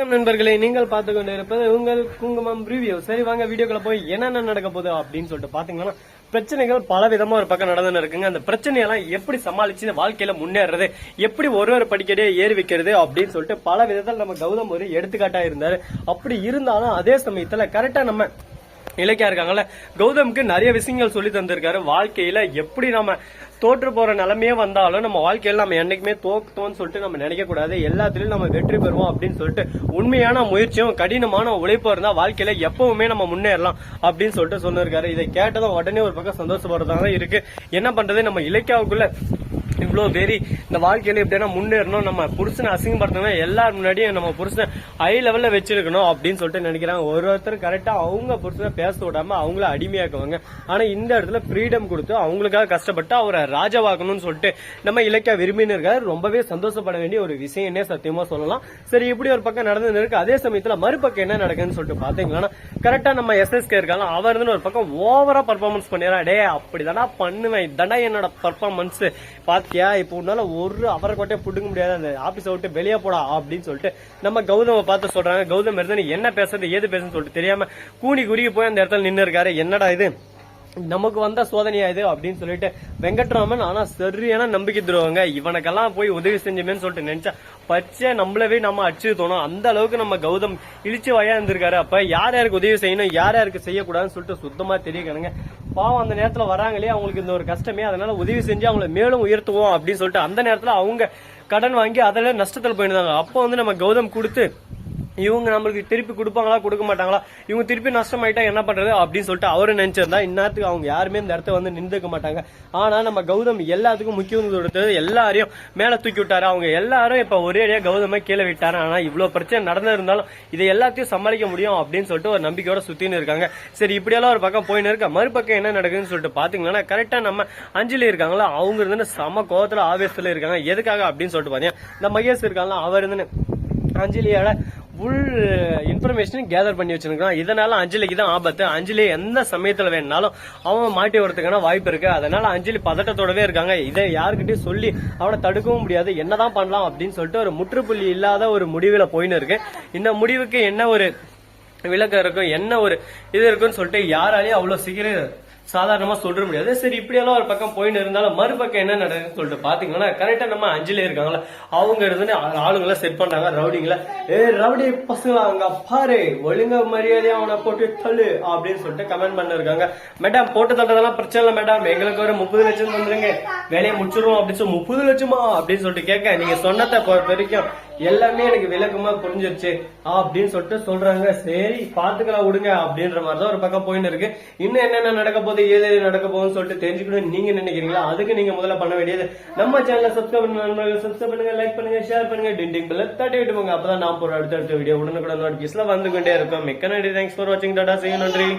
வணக்கம் நண்பர்களே நீங்கள் பார்த்து கொண்டு இருப்பது உங்கள் குங்குமம் ரிவ்யூ சரி வாங்க வீடியோக்குள்ள போய் என்னென்ன நடக்க போகுது அப்படின்னு சொல்லிட்டு பாத்தீங்கன்னா பிரச்சனைகள் பல விதமா ஒரு பக்கம் நடந்துன்னு இருக்குங்க. அந்த பிரச்சனையெல்லாம் எப்படி சமாளிச்சு இந்த வாழ்க்கையில முன்னேறது எப்படி ஒரு ஒரு படிக்கடியே ஏறி வைக்கிறது அப்படின்னு சொல்லிட்டு பல விதத்தில் நம்ம கௌதம் ஒரு எடுத்துக்காட்டா இருந்தாரு. அப்படி இருந்தாலும் அதே சமயத்துல கரெக்டா நம்ம இலக்கியா இருக்காங்கல்ல. கௌதம்க்கு நிறைய விஷயங்கள் சொல்லி தந்திருக்காரு. வாழ்க்கையில எப்படி நம்ம தோற்று போற நிலைமையே வந்தாலும் நம்ம வாழ்க்கையில நம்ம என்னைக்குமே தோக்குத்தோம்னு சொல்லிட்டு நம்ம நினைக்க கூடாது. எல்லாத்துலயும் நம்ம வெற்றி பெறுவோம் அப்படின்னு சொல்லிட்டு உண்மையான முயற்சியும் கடினமான உழைப்பும் இருந்தா வாழ்க்கையில எப்பவுமே நம்ம முன்னேறலாம் அப்படின்னு சொல்லிட்டு சொன்னிருக்காரு. இதை கேட்டதும் உடனே ஒரு பக்கம் சந்தோஷப்படுறதா இருக்கு. என்ன பண்றது? நம்ம இலக்கியாவுக்குள்ள இவ்வளோ வெறி இந்த வாழ்க்கையில எப்படின்னா முன்னேறணும் நம்ம புருஷனை அசிங்கப்படுத்தணும் எல்லார் முன்னாடியும் நம்ம புருஷனை ஹை லெவலில் வச்சிருக்கணும் அப்படின்னு சொல்லிட்டு நினைக்கிறாங்க. ஒரு ஒருத்தர் கரெக்டாக அவங்க புருஷனை பேச விடாம அவங்கள அடிமையாக்குவாங்க. ஆனால் இந்த இடத்துல ஃப்ரீடம் கொடுத்து அவங்களுக்காக கஷ்டப்பட்டு அவரை ராஜாவாக்கணும்னு சொல்லிட்டு நம்ம இலக்கிய விரும்பினர்கள் ரொம்பவே சந்தோஷப்பட வேண்டிய ஒரு விஷயம்னே சத்தியமாக சொல்லலாம். சரி இப்படி ஒரு பக்கம் நடந்து இருக்கு. அதே சமயத்தில் மறுபக்கம் என்ன நடக்குதுன்னு சொல்லிட்டு பாத்தீங்கன்னா கரெக்டாக நம்ம எஸ்எஸ்கே இருக்காங்க. அவர் ஒரு பக்கம் ஓவரா பர்ஃபார்மன்ஸ் பண்ணிடுறா டே அப்படிதானா பண்ணுவேன். இதடா என்னோட பர்ஃபார்மன்ஸ் பாத்தியா? இப்போ உன்னால ஒரு அவரை கொட்டே புடுங்க முடியாது. அந்த ஆபீஸை விட்டு வெளியே போடா அப்படின்னு சொல்லிட்டு நம்ம கௌதம பார்த்து சொல்றாங்க. கௌதம் இருந்தா நீ என்ன பேசுறது ஏது பேசுன்னு சொல்லிட்டு தெரியாம கூனி குறுகி போய் அந்த இடத்துல நின்னு இருக்காரு என்னடா இது? நமக்கு வந்த சோதனையா இது அப்படின்னு சொல்லிட்டு வெங்கட்ராமன் ஆனா சரியான நம்பிக்கை தருவாங்க. இவனுக்கெல்லாம் போய் உதவி செஞ்சமேன்னு சொல்லிட்டு நினைச்சா பச்சை நம்மளவே நம்ம அடிச்சு தோணும். அந்த அளவுக்கு நம்ம கௌதம் இழிச்சு வயா இருந்திருக்காரு. அப்ப யார் யாருக்கு உதவி செய்யணும் யார் யாருக்கு செய்யக்கூடாதுன்னு சொல்லிட்டு சுத்தமா தெரியக்கணுங்க. பாவம் அந்த நேரத்துல வராங்களே அவங்களுக்கு இந்த ஒரு கஷ்டமே. அதனால உதவி செஞ்சு அவங்கள மேலும் உயர்த்துவோம் அப்படின்னு சொல்லிட்டு அந்த நேரத்துல அவங்க கடன் வாங்கி அதில் நஷ்டத்தில் போயிருந்தாங்க. அப்போ வந்து நம்ம கௌதம் கொடுத்து இவங்க நம்மளுக்கு திருப்பி கொடுப்பாங்களா கொடுக்க மாட்டாங்களா? இவங்க திருப்பி நஷ்டமாயிட்டா என்ன பண்றது அப்படின்னு சொல்லிட்டு அவரு நினைச்சிருந்தா இந்நேரத்துக்கு அவங்க யாருமே இந்த இடத்த வந்து நின்றுக்க மாட்டாங்க. ஆனா நம்ம கௌதம் எல்லாத்துக்கும் முக்கியம் கொடுத்தது எல்லாரையும் மேல தூக்கி விட்டாரு. அவங்க எல்லாரும் இப்ப ஒரே அடியா கௌதமை கீழே விட்டாரு. ஆனா இவ்வளவு பிரச்சனை நடந்திருந்தாலும் இதை எல்லாத்தையும் சமாளிக்க முடியும் அப்படின்னு சொல்லிட்டு ஒரு நம்பிக்கையோட சுத்தின்னு இருக்காங்க. சரி இப்படியெல்லாம் ஒரு பக்கம் போயின்னு இருக்க. மறுபக்கம் என்ன நடக்குதுன்னு சொல்லிட்டு பாத்தீங்கன்னா கரெக்டா நம்ம அஞ்சலி இருக்காங்களா அவங்க இருந்து சம கோவத்துல ஆவேசத்துல இருக்காங்க. எதுக்காக அப்படின்னு சொல்லிட்டு பாத்தீங்கன்னா இந்த மகேஷ் இருக்காங்களா அவர் இருந்து அஞ்சலியோட ஃபுல் இன்ஃபர்மேஷன் கேதர் பண்ணி வச்சிருக்கான் இதனால அஞ்சலிக்கு தான் ஆபத்து. அஞ்சலி எந்த சமயத்துல வேணாலும் அவன் மாட்டி வரதுக்கான வாய்ப்பு இருக்கு. அதனால அஞ்சலி பதட்டத்தோடவே இருக்காங்க. இதை யாருக்கிட்டையும் சொல்லி அவனை தடுக்கவும் முடியாது. என்னதான் பண்ணலாம் அப்படின்னு சொல்லிட்டு ஒரு முற்றுப்புள்ளி இல்லாத ஒரு முடிவுல போயின்னு இருக்கு. இந்த முடிவுக்கு என்ன ஒரு விளக்கம் இருக்கும்? என்ன ஒரு இது இருக்குன்னு சொல்லிட்டு யாராலையும் அவ்வளவு சீக்கிரம் சாதாரணமா சொல்ற முடியாது. சரி இப்படியெல்லாம் ஒரு பக்கம் போயிட்டு இருந்தாலும் மறுபக்கம் என்ன நடக்குதுன்னு சொல்லிட்டு பாத்தீங்கன்னா கரெக்டா நம்ம அஞ்சலே இருக்காங்களா அவங்க இருந்து ஆளுங்களை செட் பண்ணாங்க ரவுடிங்கள. ஏ ரவுடி பசங்களா அங்க பாரு ஒழுங்க மரியாதையா அவனை போட்டு தள்ளு அப்படின்னு சொல்லிட்டு கமெண்ட் பண்ணிருக்காங்க. மேடம் போட்டு தள்ளதெல்லாம் பிரச்சனை இல்லை மேடம் எங்களுக்கு ஒரு முப்பது லட்சம் வந்துருங்க வேலையை முடிச்சிருவோம் அப்படின்னு சொல்லி முப்பது லட்சமா அப்படின்னு சொல்லிட்டு கேட்க நீங்க சொன்னதை பொறுத்த வரைக்கும் எல்லாமே எனக்கு விளக்கமா புரிஞ்சிருச்சு. அப்படின்னு சொல்லிட்டு சொல்றாங்க. சரி பாத்துக்கலாம் விடுங்க அப்படின்ற மாதிரி தான் ஒரு பக்கம் போயின்னு இருக்கு. இன்னும் என்னென்ன நடக்க போகுது ஏது நடக்க போகுதுன்னு சொல்லிட்டு தெரிஞ்சுக்கணும் நீங்க நினைக்கிறீங்களா? அதுக்கு நீங்க முதல்ல பண்ண வேண்டியது நம்ம சேனலை சப்ஸ்கிரைப் பண்ணுங்க சப்ஸ்கிரைப் பண்ணுங்க லைக் பண்ணுங்க ஷேர் பண்ணுங்க டிண்டிங் பில்ல தட்டி விட்டு போங்க அப்பதான் நான் போற அடுத்த வீடியோ உடனுக்குடன் நோட்டிபிகேஷன்ல வந்து கொண்டே இருக்கும். மிக்க நன்றி. தேங்க்ஸ் ஃபார் வாட்சிங் டாடா செய்யும் நன்றி.